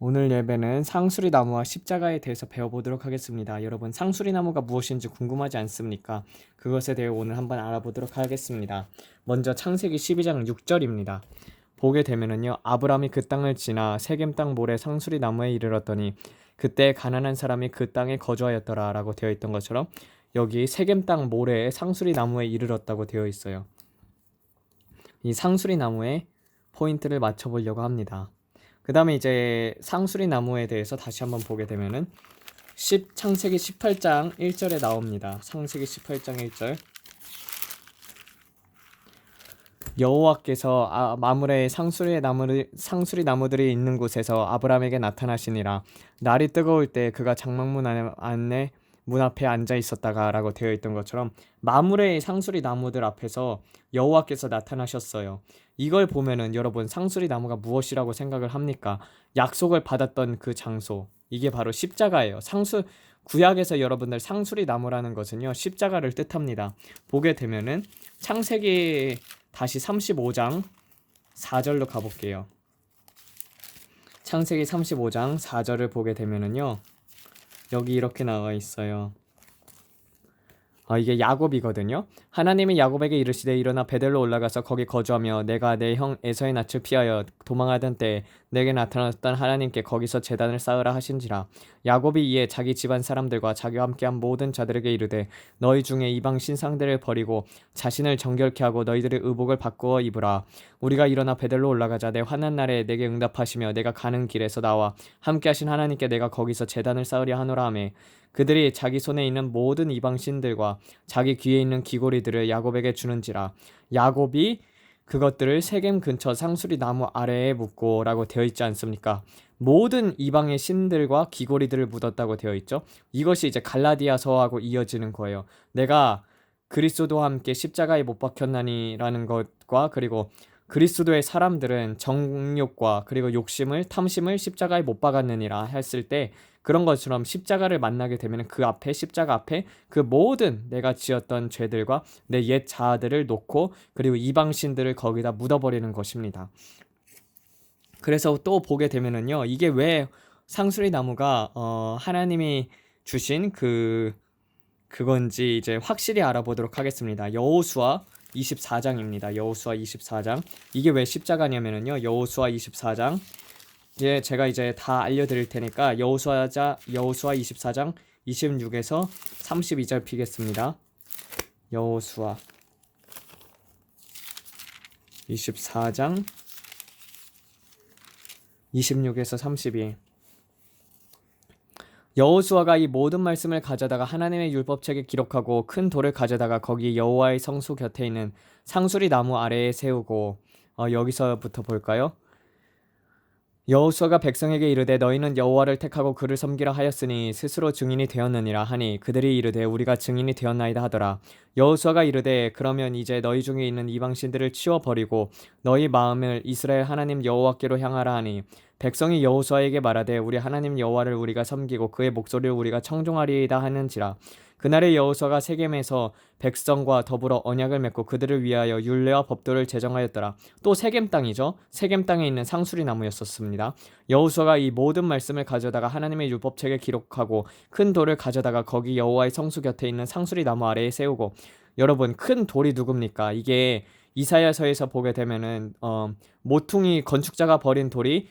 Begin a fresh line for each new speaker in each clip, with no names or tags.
오늘 예배는 상수리 나무와 십자가에 대해서 배워보도록 하겠습니다. 여러분, 상수리 나무가 무엇인지 궁금하지 않습니까? 그것에 대해 오늘 한번 알아보도록 하겠습니다. 먼저 창세기 12장 6절입니다. 보게 되면은요, 아브라함이 그 땅을 지나 세겜 땅 모래 상수리 나무에 이르렀더니 그때 가난한 사람이 그 땅에 거주하였더라라고 되어 있던 것처럼 여기 세겜 땅 모래에 상수리 나무에 이르렀다고 되어 있어요. 이 상수리 나무에 포인트를 맞춰보려고 합니다. 그 다음에 이제 상수리 나무에 대해서 다시 한번 보게 되면은 10, 창세기 18장 1절에 나옵니다. 창세기 18장 1절. 여호와께서 아, 마물의 상수리 나무를 상수리 나무들이 있는 곳에서 아브라함에게 나타나시니라. 날이 뜨거울 때 그가 장막문 안에 문 앞에 앉아 있었다가라고 되어 있던 것처럼 마물의 상수리 나무들 앞에서 여호와께서 나타나셨어요. 이걸 보면은 여러분 상수리 나무가 무엇이라고 생각을 합니까? 약속을 받았던 그 장소. 이게 바로 십자가예요. 상수 구약에서 여러분들 상수리 나무라는 것은요. 십자가를 뜻합니다. 보게 되면은 창세기 다시 35장 4절로 가 볼게요. 창세기 35장 4절을 보게 되면은요. 여기 이렇게 나와 있어요. 아, 이게 야곱이거든요. 하나님이 야곱에게 이르시되 일어나 베델로 올라가서 거기 거주하며 내가 내 형 에서의 낯을 피하여 도망하던 때 내게 나타났던 하나님께 거기서 제단을 쌓으라 하신지라. 야곱이 이에 자기 집안 사람들과 자기와 함께한 모든 자들에게 이르되 너희 중에 이방 신상들을 버리고 자신을 정결케 하고 너희들의 의복을 바꾸어 입으라. 우리가 일어나 베델로 올라가자 내 환난 날에 내게 응답하시며 내가 가는 길에서 나와 함께하신 하나님께 내가 거기서 제단을 쌓으려 하노라 하매 그들이 자기 손에 있는 모든 이방 신들과 자기 귀에 있는 귀고리들을 야곱에게 주는지라 야곱이 그것들을 세겜 근처 상수리 나무 아래에 묻고라고 되어 있지 않습니까? 모든 이방의 신들과 귀고리들을 묻었다고 되어 있죠. 이것이 이제 갈라디아서하고 이어지는 거예요. 내가 그리스도와 함께 십자가에 못 박혔나니라는 것과 그리고 그리스도의 사람들은 정욕과 그리고 욕심을 탐심을 십자가에 못 박았느니라 했을 때 그런 것처럼 십자가를 만나게 되면 그 앞에 십자가 앞에 그 모든 내가 지었던 죄들과 내 옛 자아들을 놓고 그리고 이방신들을 거기다 묻어버리는 것입니다. 그래서 또 보게 되면은요 이게 왜 상수리 나무가 어 하나님이 주신 그 그건지 이제 확실히 알아보도록 하겠습니다. 여호수아 24장입니다. 여호수아 24장. 이게 왜 십자가냐면은요. 여호수아 24장. 예, 제가 이제 다 알려드릴 테니까 여호수아자 여호수아 24장 26에서 32절 피겠습니다. 여호수아 24장 26에서 32. 여호수아가 이 모든 말씀을 가져다가 하나님의 율법책에 기록하고 큰 돌을 가져다가 거기 여호와의 성수 곁에 있는 상수리 나무 아래에 세우고 어, 여기서부터 볼까요? 여호수아가 백성에게 이르되 너희는 여호와를 택하고 그를 섬기라 하였으니 스스로 증인이 되었느니라 하니 그들이 이르되 우리가 증인이 되었나이다 하더라. 여호수아가 이르되 그러면 이제 너희 중에 있는 이방 신들을 치워 버리고 너희 마음을 이스라엘 하나님 여호와께로 향하라 하니 백성이 여호수아에게 말하되 우리 하나님 여호와를 우리가 섬기고 그의 목소리를 우리가 청종하리이다 하는지라 그날에 여호수아가 세겜에서 백성과 더불어 언약을 맺고 그들을 위하여 율례와 법도를 제정하였더라. 또 세겜 땅이죠. 세겜 땅에 있는 상수리 나무였었습니다. 여호수아가 이 모든 말씀을 가져다가 하나님의 율법책에 기록하고 큰 돌을 가져다가 거기 여호와의 성수 곁에 있는 상수리 나무 아래에 세우고 여러분 큰 돌이 누굽니까? 이게 이사야서에서 보게 되면은 어, 모퉁이 건축자가 버린 돌이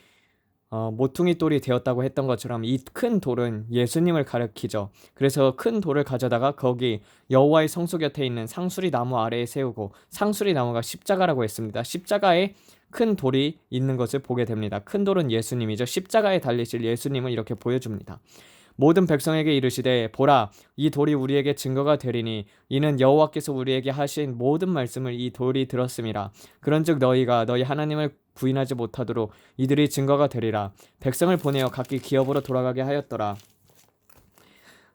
어, 모퉁이 돌이 되었다고 했던 것처럼 이 큰 돌은 예수님을 가리키죠. 그래서 큰 돌을 가져다가 거기 여호와의 성소 곁에 있는 상수리 나무 아래에 세우고 상수리 나무가 십자가라고 했습니다. 십자가에 큰 돌이 있는 것을 보게 됩니다. 큰 돌은 예수님이죠. 십자가에 달리실 예수님을 이렇게 보여줍니다. 모든 백성에게 이르시되 보라 이 돌이 우리에게 증거가 되리니 이는 여호와께서 우리에게 하신 모든 말씀을 이 돌이 들었음이라. 그런즉 너희가 너희 하나님을 부인하지 못하도록 이들이 증거가 되리라. 백성을 보내어 각기 기업으로 돌아가게 하였더라.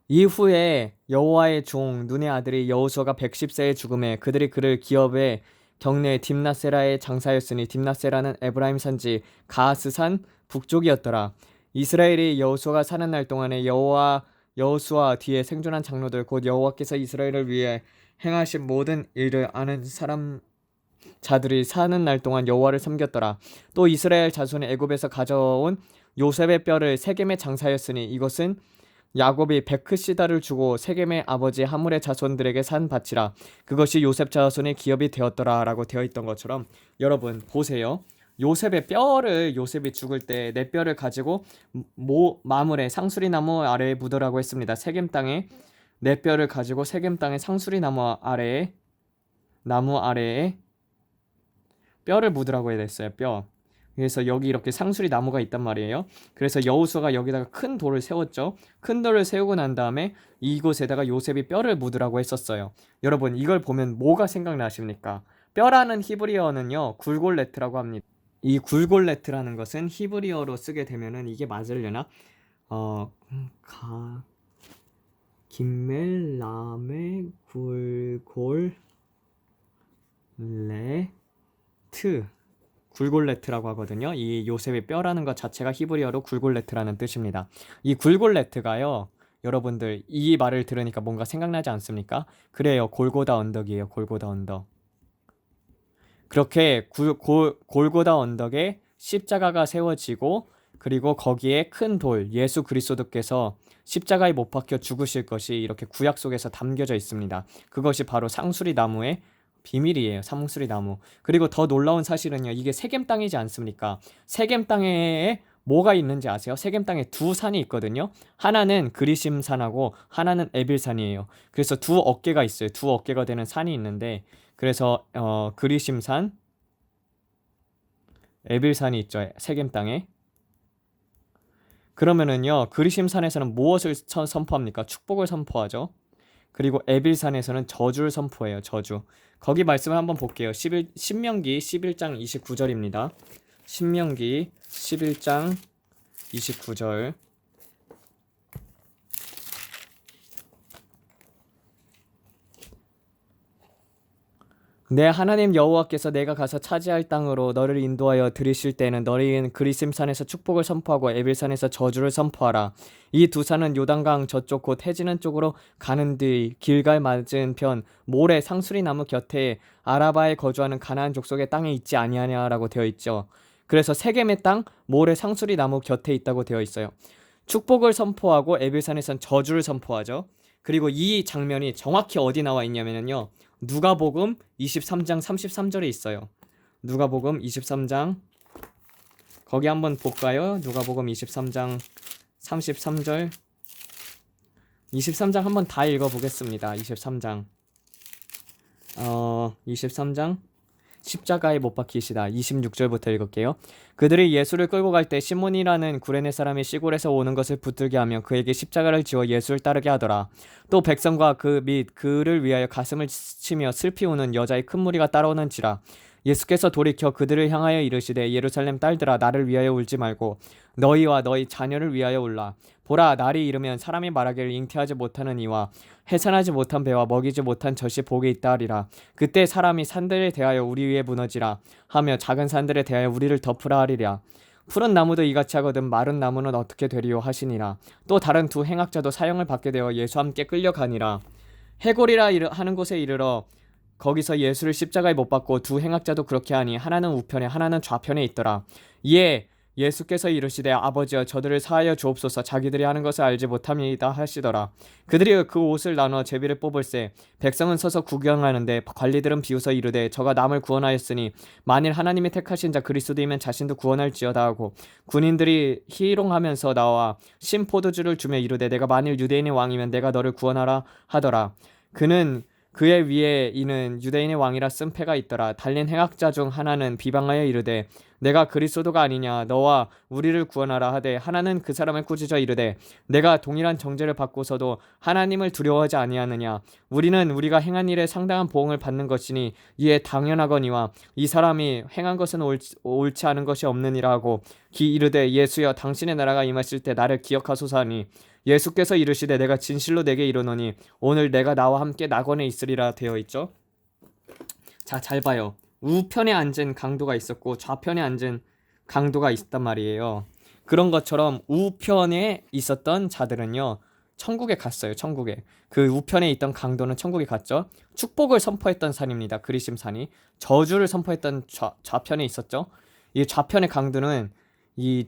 이후에 여호와의 종 눈의 아들이 여호수아가 110세의 죽음에 그들이 그를 기업에 경내 딥나세라의 장사였으니 딥나세라는 에브라임 산지 가스산 북쪽이었더라 이스라엘이 여호수아가 사는 날 동안에 여호와 여호수아 뒤에 생존한 장로들 곧 여호와께서 이스라엘을 위해 행하신 모든 일을 아는 사람 자들이 사는 날 동안 여호와를 섬겼더라. 또 이스라엘 자손이 애굽에서 가져온 요셉의 뼈를 세겜에 장사하였으니 이것은 야곱이 베크시다를 주고 세겜의 아버지 하물의 자손들에게 산 밭이라 그것이 요셉 자손의 기업이 되었더라라고 되어 있던 것처럼 여러분 보세요. 요셉의 뼈를 요셉이 죽을 때 내 뼈를 가지고 모 마물의 상수리 나무 아래에 묻으라고 했습니다. 세겜 땅에 내 뼈를 가지고 세겜 땅의 상수리 나무 아래에 나무 아래에 뼈를 묻으라고 해야 됐어요. 뼈. 그래서 여기 이렇게 상수리 나무가 있단 말이에요. 그래서 여우수가 여기다가 큰 돌을 세웠죠. 큰 돌을 세우고 난 다음에 이곳에다가 요셉이 뼈를 묻으라고 했었어요. 여러분 이걸 보면 뭐가 생각나십니까? 뼈라는 히브리어는요 굴골레트라고 합니다. 이 굴골레트라는 것은 히브리어로 쓰게 되면은 이게 맞으려나? 어, 가, 김멜, 라메, 굴골, 레 트. 굴골레트라고 하거든요. 이 요셉의 뼈라는 것 자체가 히브리어로 굴골레트라는 뜻입니다. 이 굴골레트가요. 여러분들 이 말을 들으니까 뭔가 생각나지 않습니까? 그래요. 골고다 언덕이에요. 골고다 언덕. 그렇게 굴, 골, 골고다 언덕에 십자가가 세워지고 그리고 거기에 큰 돌 예수 그리스도께서 십자가에 못 박혀 죽으실 것이 이렇게 구약 속에서 담겨져 있습니다. 그것이 바로 상수리 나무의 비밀이에요. 상수리 나무. 그리고 더 놀라운 사실은요. 이게 세겜 땅이지 않습니까? 세겜 땅에 뭐가 있는지 아세요? 세겜 땅에 두 산이 있거든요. 하나는 그리심 산하고 하나는 에빌 산이에요. 그래서 두 어깨가 있어요. 두 어깨가 되는 산이 있는데 그래서 어 그리심 산 에빌산이 있죠. 세겜 땅에. 그러면은요. 그리심 산에서는 무엇을 선- 선포합니까? 축복을 선포하죠. 그리고 에빌산에서는 저주를 선포해요. 저주. 거기 말씀을 한번 볼게요. 11, 신명기 11장 29절입니다. 신명기 11장 29절. 내 하나님 여호와께서 내가 가서 차지할 땅으로 너를 인도하여 들이실 때는 너희는 그리심산에서 축복을 선포하고 에빌산에서 저주를 선포하라. 이 두 산은 요단강 저쪽 곧 해지는 쪽으로 가는 뒤 길갈 맞은 편 모래 상수리 나무 곁에 아라바에 거주하는 가나안 족속의 땅에 있지 아니하냐라고 되어 있죠. 그래서 세겜의 땅 모래 상수리 나무 곁에 있다고 되어 있어요. 축복을 선포하고 에빌산에선 저주를 선포하죠. 그리고 이 장면이 정확히 어디 나와 있냐면요. 누가복음 23장 33절에 있어요. 누가복음 23장 거기 한번 볼까요? 누가복음 23장 33절 23장 한번 다 읽어 보겠습니다. 23장 어 23장 십자가에 못 박히시다. 26절부터 읽을게요. 그들이 예수를 끌고 갈 때 시몬이라는 구레네 사람이 시골에서 오는 것을 붙들게 하며 그에게 십자가를 지워 예수를 따르게 하더라. 또 백성과 그 및 그를 위하여 가슴을 치며 슬피 우는 여자의 큰 무리가 따라오는지라. 예수께서 돌이켜 그들을 향하여 이르시되 예루살렘 딸들아 나를 위하여 울지 말고 너희와 너희 자녀를 위하여 울라. 보라 날이 이르면 사람이 말하기를 잉태하지 못하는 이와 해산하지 못한 배와 먹이지 못한 젖이 복이 있다 하리라. 그때 사람이 산들에 대하여 우리 위에 무너지라 하며 작은 산들에 대하여 우리를 덮으라 하리라. 푸른 나무도 이같이 하거든 마른 나무는 어떻게 되리요 하시니라. 또 다른 두 행악자도 사형을 받게 되어 예수 함께 끌려가니라. 해골이라 하는 곳에 이르러 거기서 예수를 십자가에 못 박고 두 행악자도 그렇게 하니 하나는 우편에 하나는 좌편에 있더라. 이에 예수께서 이르시되 아버지여 저들을 사하여 주옵소서 자기들이 하는 것을 알지 못함이다 하시더라. 그들이 그 옷을 나눠 제비를 뽑을세 백성은 서서 구경하는데 관리들은 비웃어 이르되 저가 남을 구원하였으니 만일 하나님이 택하신 자 그리스도이면 자신도 구원할지어다 하고 군인들이 희롱하면서 나와 신포도주를 주며 이르되 내가 만일 유대인의 왕이면 내가 너를 구원하라 하더라. 그는 그의 위에 이는 유대인의 왕이라 쓴 패가 있더라. 달린 행악자 중 하나는 비방하여 이르되 내가 그리스도가 아니냐 너와 우리를 구원하라 하되 하나는 그 사람을 꾸짖어 이르되 내가 동일한 정죄를 받고서도 하나님을 두려워하지 아니하느냐 우리는 우리가 행한 일에 상당한 보응을 받는 것이니 이에 당연하거니와 이 사람이 행한 것은 옳지, 않은 것이 없느니라 하고 기 이르되 예수여 당신의 나라가 임하실 때 나를 기억하소서 하니 예수께서 이르시되 내가 진실로 내게 이르노니 오늘 내가 나와 함께 낙원에 있으리라 되어 있죠. 자, 잘 봐요. 우편에 앉은 강도가 있었고 좌편에 앉은 강도가 있단 말이에요. 그런 것처럼 우편에 있었던 자들은요. 천국에 갔어요. 천국에. 그 우편에 있던 강도는 천국에 갔죠. 축복을 선포했던 산입니다. 그리심 산이. 저주를 선포했던 좌, 좌편에 있었죠. 이 좌편의 강도는 이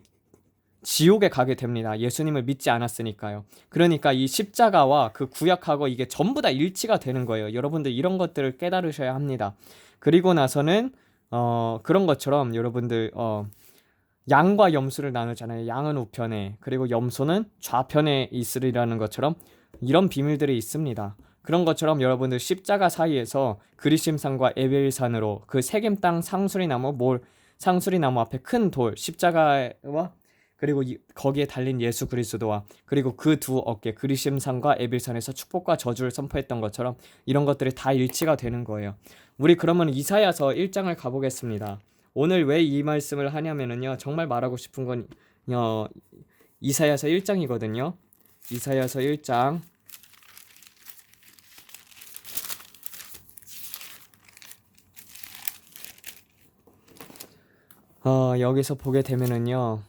지옥에 가게 됩니다. 예수님을 믿지 않았으니까요. 그러니까 이 십자가와 그 구약하고 이게 전부 다 일치가 되는 거예요. 여러분들 이런 것들을 깨달으셔야 합니다. 그리고 나서는 어 그런 것처럼 여러분들 어 양과 염소를 나누잖아요. 양은 우편에 그리고 염소는 좌편에 있으리라는 것처럼 이런 비밀들이 있습니다. 그런 것처럼 여러분들 십자가 사이에서 그리심산과 에벨산으로 그 세겜 땅 상수리 나무 몰 상수리 나무 앞에 큰 돌 십자가와 그리고 이, 거기에 달린 예수 그리스도와 그리고 그 두 어깨 그리심산과 에빌산에서 축복과 저주를 선포했던 것처럼 이런 것들이 다 일치가 되는 거예요. 우리 그러면 이사야서 1장을 가보겠습니다. 오늘 왜 이 말씀을 하냐면은요. 정말 말하고 싶은 건 어, 이사야서 1장이거든요. 이사야서 1장 어, 여기서 보게 되면은요.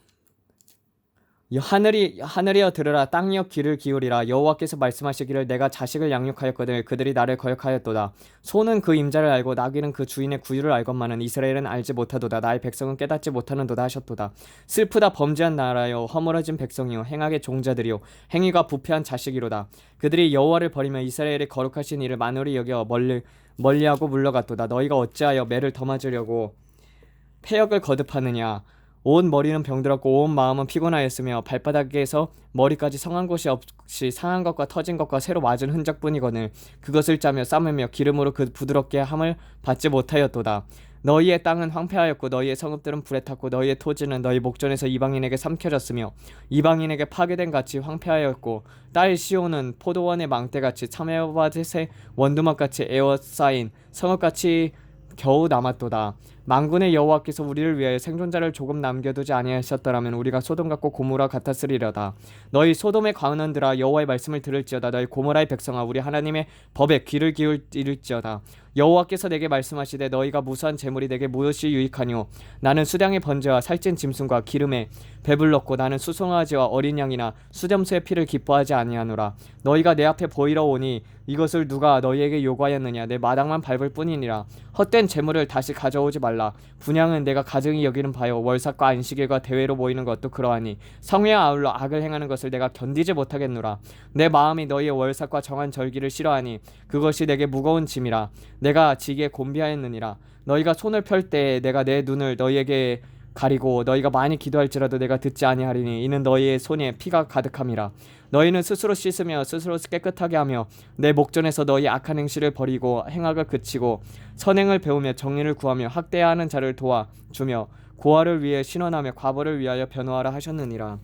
이 하늘이 하늘이여 들으라 땅이여 귀를 기울이라. 여호와께서 말씀하시기를 내가 자식을 양육하였거든 그들이 나를 거역하였도다. 소는 그 임자를 알고 나귀는 그 주인의 구유를 알건만은 이스라엘은 알지 못하도다. 나의 백성은 깨닫지 못하는도다 하셨도다. 슬프다 범죄한 나라여 허물어진 백성이요 행하게 종자들이요 행위가 부패한 자식이로다. 그들이 여호와를 버리며 이스라엘의 거룩하신 이를 만월히 여겨 멀리 멀리하고 물러갔도다. 너희가 어찌하여 매를 더 맞으려고 폐역을 거듭하느냐 온 머리는 병들었고 온 마음은 피곤하였으며 발바닥에서 머리까지 성한 곳이 없이 상한 것과 터진 것과 새로 맞은 흔적뿐이거늘 그것을 짜며 싸매며 기름으로 그 부드럽게 함을 받지 못하였도다 너희의 땅은 황폐하였고 너희의 성읍들은 불에 탔고 너희의 토지는 너희 목전에서 이방인에게 삼켜졌으며 이방인에게 파괴된 같이 황폐하였고 딸 시온은 포도원의 망대같이 참외밭의 원두막같이 에워싸인 성읍같이 겨우 남았도다. 망군의 여호와께서 우리를 위하여 생존자를 조금 남겨두지 아니하셨더라면 우리가 소돔 같고 고모라 같았으리려다. 너희 소돔의 광원들아 여호와의 말씀을 들을지어다. 너희 고모라의 백성아 우리 하나님의 법에 귀를 기울일지어다. 여호와께서 내게 말씀하시되 너희가 무수한 재물이 내게 무엇이 유익하뇨 나는 수량의 번제와 살찐 짐승과 기름에 배불렀고 나는 수송아지와 어린 양이나 수점수의 피를 기뻐하지 아니하노라 너희가 내 앞에 보이러 오니 이것을 누가 너희에게 요구하였느냐 내 마당만 밟을 뿐이니라 헛된 재물을 다시 가져오지 말라 분양은 내가 가증히 여기는 바요 월삭과 안식일과 대회로 모이는 것도 그러하니 성회와 아울러 악을 행하는 것을 내가 견디지 못하겠노라. 내 마음이 너희의 월삭과 정한 절기를 싫어하니 그것이 내게 무거운 짐이라. 내가 지게 곤비하였느니라. 너희가 손을 펼때 내가 내 눈을 너희에게 가리고 너희가 많이 기도할지라도 내가 듣지 아니하리니 이는 너희의 손에 피가 가득함이라 너희는 스스로 씻으며 스스로 깨끗하게 하며 내 목전에서 너희 악한 행실을 버리고 행악을 그치고 선행을 배우며 정의를 구하며 학대하는 자를 도와 주며 고아를 위해 신원하며 과부를 위하여 변호하라 하셨느니라.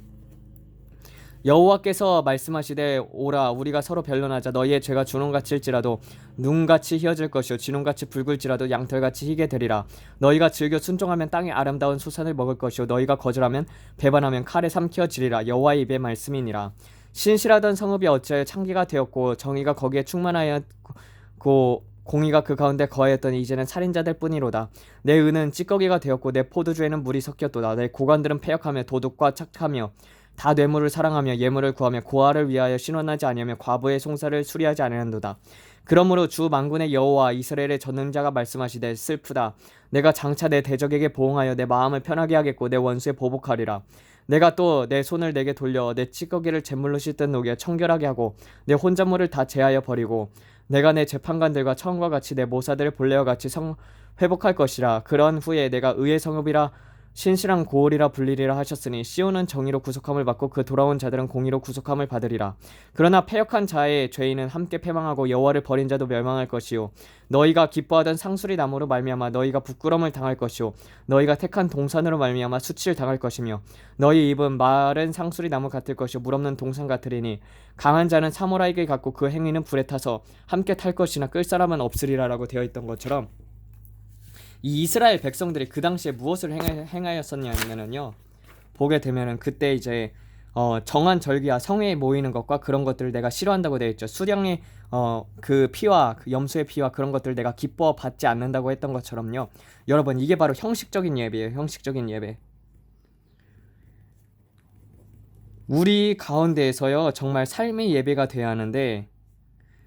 여호와께서 말씀하시되 오라 우리가 서로 변론하자. 너희의 죄가 주홍같이일지라도 눈같이 희어질 것이요 진홍같이 붉을지라도 양털같이 희게 되리라. 너희가 즐겨 순종하면 땅의 아름다운 수산을 먹을 것이요 너희가 거절하면 배반하면 칼에 삼키어지리라. 여호와의 입의 말씀이니라 신실하던 성읍이 어찌하여 창기가 되었고 정의가 거기에 충만하였고 공의가 그 가운데 거하였더니 이제는 살인자들 뿐이로다. 내 은은 찌꺼기가 되었고 내 포도주에는 물이 섞였도다. 내 고관들은 폐역하며 도둑과 착하며 다 뇌물을 사랑하며 예물을 구하며 고아를 위하여 신원하지 아니하며 과부의 송사를 수리하지 아니한도다. 그러므로 주 만군의 여호와 이스라엘의 전능자가 말씀하시되 슬프다. 내가 장차 내 대적에게 보응하여 내 마음을 편하게 하겠고 내 원수에 보복하리라. 내가 또 내 손을 내게 돌려 내 찌꺼기를 잿물로 씻든 녹여 청결하게 하고 내 혼잣물을 다 제하여 버리고 내가 내 재판관들과 처음과 같이 내 모사들을 본래와 같이 성 회복할 것이라. 그런 후에 내가 의의 성읍이라 신실한 고을이라 불리리라 하셨으니 시온은 정의로 구속함을 받고 그 돌아온 자들은 공의로 구속함을 받으리라. 그러나 패역한 자의 죄인은 함께 패망하고 여호와를 버린 자도 멸망할 것이요. 너희가 기뻐하던 상수리 나무로 말미암아 너희가 부끄러움을 당할 것이요. 너희가 택한 동산으로 말미암아 수치를 당할 것이며 너희 입은 마른 상수리 나무 같을 것이요. 물 없는 동산 같으리니 강한 자는 사무라이게 갖고 그 행위는 불에 타서 함께 탈 것이나 끌 사람은 없으리라라고 되어 있던 것처럼 이 이스라엘 백성들이 그 당시에 무엇을 행하, 였었냐면은요 보게 되면은 그때 이제 어, 정한 절기와 성회에 모이는 것과 그런 것들을 내가 싫어한다고 되어 있죠. 수령의 어, 그 피와 그 염소의 피와 그런 것들을 내가 기뻐 받지 않는다고 했던 것처럼요. 여러분 이게 바로 형식적인 예배예요. 형식적인 예배. 우리 가운데에서요 정말 삶의 예배가 돼야 하는데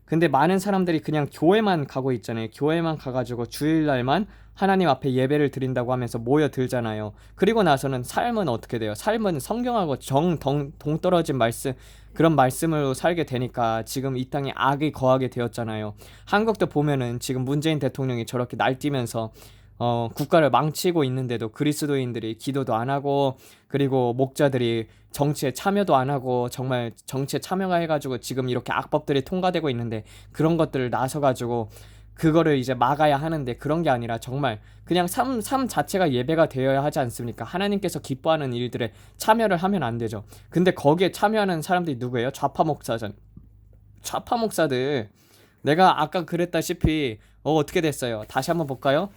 근데 많은 사람들이 그냥 교회만 가고 있잖아요. 교회만 가가지고 주일날만 하나님 앞에 예배를 드린다고 하면서 모여들잖아요. 그리고 나서는 삶은 어떻게 돼요? 삶은 성경하고 정 동, 동떨어진 말씀 그런 말씀으로 살게 되니까 지금 이 땅에 악이 거하게 되었잖아요. 한국도 보면은 지금 문재인 대통령이 저렇게 날뛰면서 어, 국가를 망치고 있는데도 그리스도인들이 기도도 안 하고 그리고 목자들이 정치에 참여도 안 하고 정말 정치에 참여가 해가지고 지금 이렇게 악법들이 통과되고 있는데 그런 것들을 나서가지고 그거를 이제 막아야 하는데 그런 게 아니라 정말 그냥 삶, 삶 자체가 예배가 되어야 하지 않습니까? 하나님께서 기뻐하는 일들에 참여를 하면 안 되죠. 근데 거기에 참여하는 사람들이 누구예요? 좌파 목사전. 좌파 목사들. 내가 아까 그랬다시피 어, 어떻게 됐어요? 다시 한번 볼까요?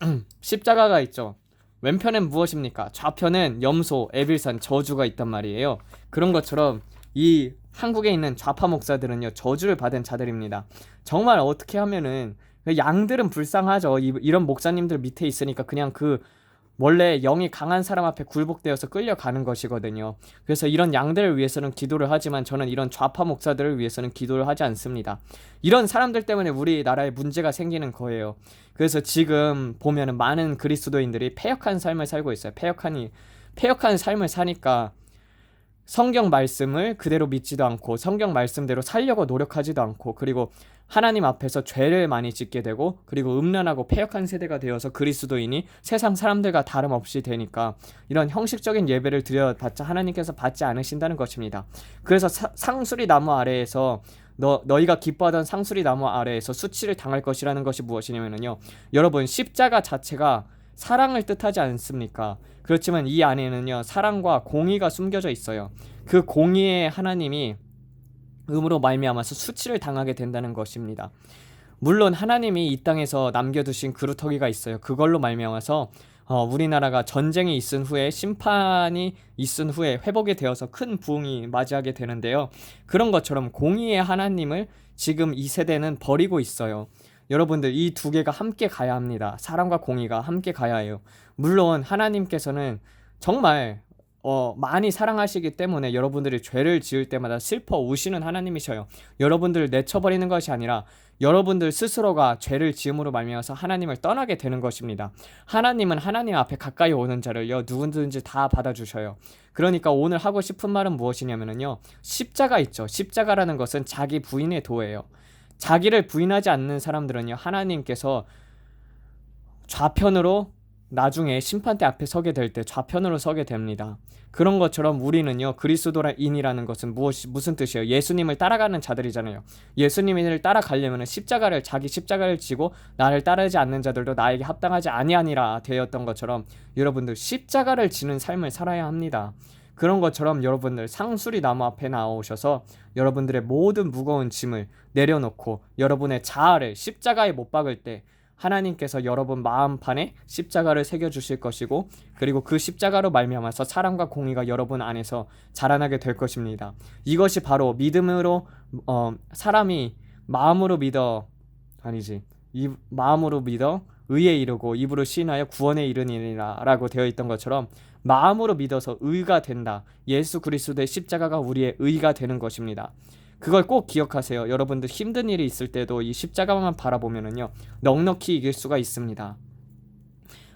십자가가 있죠. 왼편엔 무엇입니까? 좌편엔 염소, 에빌산, 저주가 있단 말이에요. 그런 것처럼 이 한국에 있는 좌파 목사들은요 저주를 받은 자들입니다. 정말 어떻게 하면은 그 양들은 불쌍하죠. 이, 이런 목사님들 밑에 있으니까 그냥 그 원래 영이 강한 사람 앞에 굴복되어서 끌려가는 것이거든요. 그래서 이런 양들을 위해서는 기도를 하지만 저는 이런 좌파 목사들을 위해서는 기도를 하지 않습니다. 이런 사람들 때문에 우리나라에 문제가 생기는 거예요. 그래서 지금 보면은 많은 그리스도인들이 폐역한 삶을 살고 있어요. 폐역하니 폐역한 삶을 사니까 성경 말씀을 그대로 믿지도 않고 성경 말씀대로 살려고 노력하지도 않고 그리고 하나님 앞에서 죄를 많이 짓게 되고 그리고 음란하고 폐역한 세대가 되어서 그리스도인이 세상 사람들과 다름없이 되니까 이런 형식적인 예배를 드려봤자 하나님께서 받지 않으신다는 것입니다. 그래서 사, 상수리 나무 아래에서 너, 너희가 기뻐하던 상수리 나무 아래에서 수치를 당할 것이라는 것이 무엇이냐면요. 여러분 십자가 자체가 사랑을 뜻하지 않습니까? 그렇지만 이 안에는요 사랑과 공의가 숨겨져 있어요. 그 공의의 하나님이 음으로 말미암아서 수치를 당하게 된다는 것입니다. 물론 하나님이 이 땅에서 남겨두신 그루터기가 있어요. 그걸로 말미암아서 어, 우리나라가 전쟁이 있은 후에 심판이 있은 후에 회복이 되어서 큰 부흥이 맞이하게 되는데요. 그런 것처럼 공의의 하나님을 지금 이 세대는 버리고 있어요. 여러분들 이 두 개가 함께 가야 합니다. 사랑과 공의가 함께 가야 해요. 물론 하나님께서는 정말 어, 많이 사랑하시기 때문에 여러분들이 죄를 지을 때마다 슬퍼 우시는 하나님이셔요. 여러분들을 내쳐버리는 것이 아니라 여러분들 스스로가 죄를 지음으로 말미암아서 하나님을 떠나게 되는 것입니다. 하나님은 하나님 앞에 가까이 오는 자를요 누구든지 다 받아주셔요. 그러니까 오늘 하고 싶은 말은 무엇이냐면요 십자가 있죠. 십자가라는 것은 자기 부인의 도예요. 자기를 부인하지 않는 사람들은요 하나님께서 좌편으로 나중에 심판대 앞에 서게 될 때 좌편으로 서게 됩니다. 그런 것처럼 우리는요 그리스도인이라는 것은 무엇이 무슨 뜻이에요? 예수님을 따라가는 자들이잖아요. 예수님을 따라가려면 십자가를 자기 십자가를 지고 나를 따르지 않는 자들도 나에게 합당하지 아니하니라 되었던 것처럼 여러분들 십자가를 지는 삶을 살아야 합니다. 그런 것처럼 여러분들 상수리 나무 앞에 나오셔서 여러분들의 모든 무거운 짐을 내려놓고 여러분의 자아를 십자가에 못 박을 때 하나님께서 여러분 마음판에 십자가를 새겨 주실 것이고 그리고 그 십자가로 말미암아서 사랑과 공의가 여러분 안에서 자라나게 될 것입니다. 이것이 바로 믿음으로 어, 사람이 마음으로 믿어 아니지 이 마음으로 믿어 의에 이르고 입으로 시인하여 구원에 이르니라라고 되어 있던 것처럼 마음으로 믿어서 의가 된다. 예수 그리스도의 십자가가 우리의 의가 되는 것입니다. 그걸 꼭 기억하세요. 여러분들 힘든 일이 있을 때도 이 십자가만 바라보면은요, 넉넉히 이길 수가 있습니다.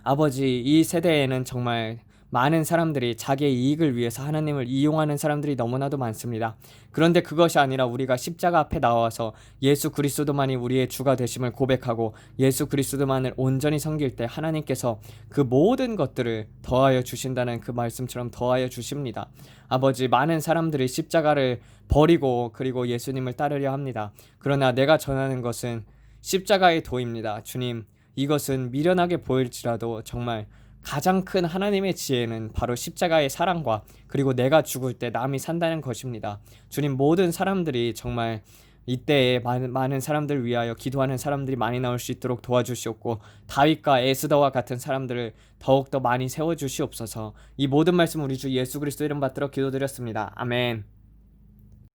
아버지, 이 세대에는 정말 많은 사람들이 자기의 이익을 위해서 하나님을 이용하는 사람들이 너무나도 많습니다. 그런데 그것이 아니라 우리가 십자가 앞에 나와서 예수 그리스도만이 우리의 주가 되심을 고백하고 예수 그리스도만을 온전히 섬길 때 하나님께서 그 모든 것들을 더하여 주신다는 그 말씀처럼 더하여 주십니다. 아버지, 많은 사람들이 십자가를 버리고 그리고 예수님을 따르려 합니다. 그러나 내가 전하는 것은 십자가의 도입니다. 주님, 이것은 미련하게 보일지라도 정말 가장 큰 하나님의 지혜는 바로 십자가의 사랑과 그리고 내가 죽을 때 남이 산다는 것입니다. 주님 모든 사람들이 정말 이때에 많은, 사람들 위하여 기도하는 사람들이 많이 나올 수 있도록 도와주시옵고 다윗과 에스더와 같은 사람들을 더욱 더 많이 세워 주시옵소서 이 모든 말씀 우리 주 예수 그리스도 이름 받들어 기도드렸습니다. 아멘